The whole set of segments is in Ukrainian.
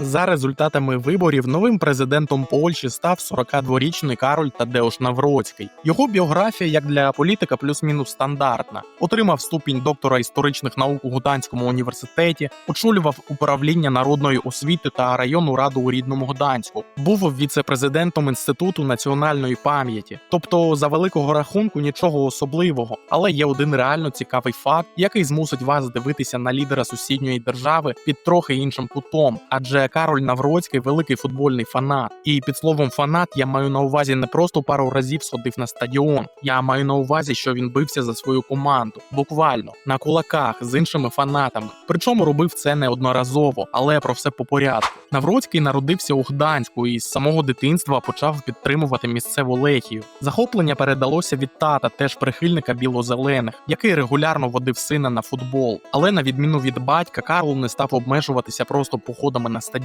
За результатами виборів новим президентом Польщі став 42-річний Кароль Тадеуш Навроцький. Його біографія, як для політика, плюс-мінус стандартна. Отримав ступінь доктора історичних наук у Гданському університеті, очолював управління народної освіти та районну раду у рідному Гданську. Був віце-президентом інституту національної пам'яті. Тобто, за великого рахунку, нічого особливого, але є один реально цікавий факт, який змусить вас дивитися на лідера сусідньої держави під трохи іншим кутом. Адже Кароль Навроцький великий футбольний фанат. І під словом фанат я маю на увазі не просто пару разів сходив на стадіон. Я маю на увазі, що він бився за свою команду, буквально на кулаках з іншими фанатами. Причому робив це неодноразово, але про все по порядку. Навроцький народився у Гданську і з самого дитинства почав підтримувати місцеву лехію. Захоплення передалося від тата, теж прихильника біло-зелених, який регулярно водив сина на футбол. Але на відміну від батька, Карл не став обмежуватися просто походами на стадіон.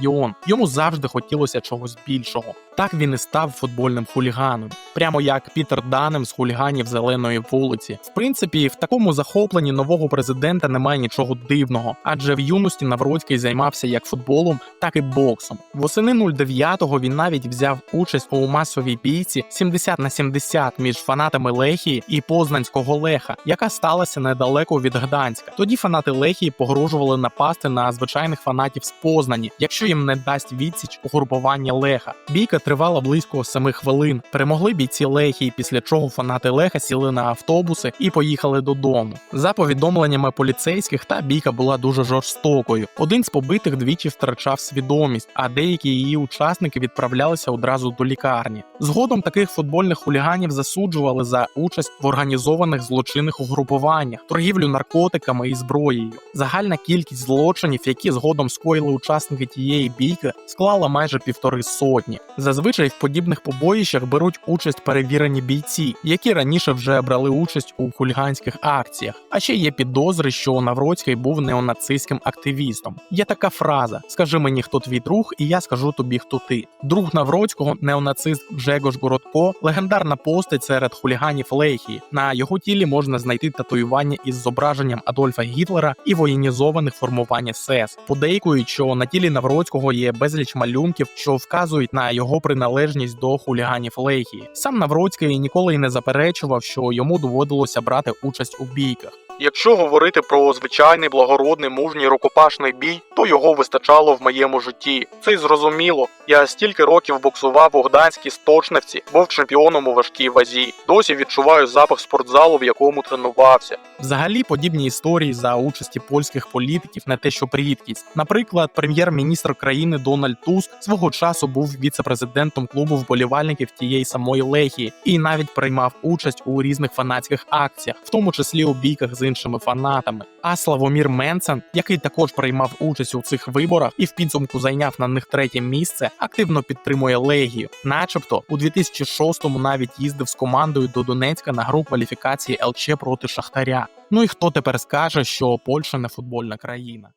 Йому завжди хотілося чогось більшого. Так він і став футбольним хуліганом, прямо як Пітер Данем з хуліганів зеленої вулиці. В принципі, в такому захопленні нового президента немає нічого дивного, адже в юності Навроцький займався як футболом, так і боксом. Восени 09-го він навіть взяв участь у масовій бійці 70 на 70 між фанатами Лехії і Познанського Леха, яка сталася недалеко від Гданська. Тоді фанати Лехії погрожували напасти на звичайних фанатів з Познані, якщо їм не дасть відсіч угрупування Леха. Бійка тривала близько 7 хвилин. Перемогли бійці Лехії, після чого фанати Леха сіли на автобуси і поїхали додому. За повідомленнями поліцейських, та бійка була дуже жорстокою. Один з побитих двічі втрачав свідомість, а деякі її учасники відправлялися одразу до лікарні. Згодом таких футбольних хуліганів засуджували за участь в організованих злочинних угрупуваннях, торгівлю наркотиками і зброєю. Загальна кількість злочинів, які згодом скоїли учасники тієї бійки, склала майже півтори сотні. Зазвичай в подібних побоїщах беруть участь перевірені бійці, які раніше вже брали участь у хуліганських акціях. А ще є підозри, що Навроцький був неонацистським активістом. Є така фраза: скажи мені, хто твій друг, і я скажу тобі, хто ти. Друг Навроцького, неонацист Гжегош Городко, легендарна постать серед хуліганів Лехії. На його тілі можна знайти татуювання із зображенням Адольфа Гітлера і воєнізованих формувань СС. Подейкують, що на тілі Навроцького є безліч малюнків, що вказують на його приналежність до хуліганів Лехії. Сам Навроцький ніколи й не заперечував, що йому доводилося брати участь у бійках. Якщо говорити про звичайний благородний мужній рукопашний бій, то його вистачало в моєму житті. Це й зрозуміло. Я стільки років боксував у гданській сточневці, був чемпіоном у важкій вазі. Досі відчуваю запах спортзалу, в якому тренувався. Взагалі, подібні історії за участі польських політиків не те, що рідкість. Наприклад, прем'єр-міністр країни Дональд Туск свого часу був віце-президентом клубу вболівальників тієї самої Лехії і навіть приймав участь у різних фанатських акціях, в тому числі у бійках з іншими фанатами. А Славомір Менсен, який також приймав участь у цих виборах і в підсумку зайняв на них третє місце, активно підтримує Легію. Начебто, у 2006-му навіть їздив з командою до Донецька на гру кваліфікації ЛЧ проти Шахтаря. Ну і хто тепер скаже, що Польща не футбольна країна?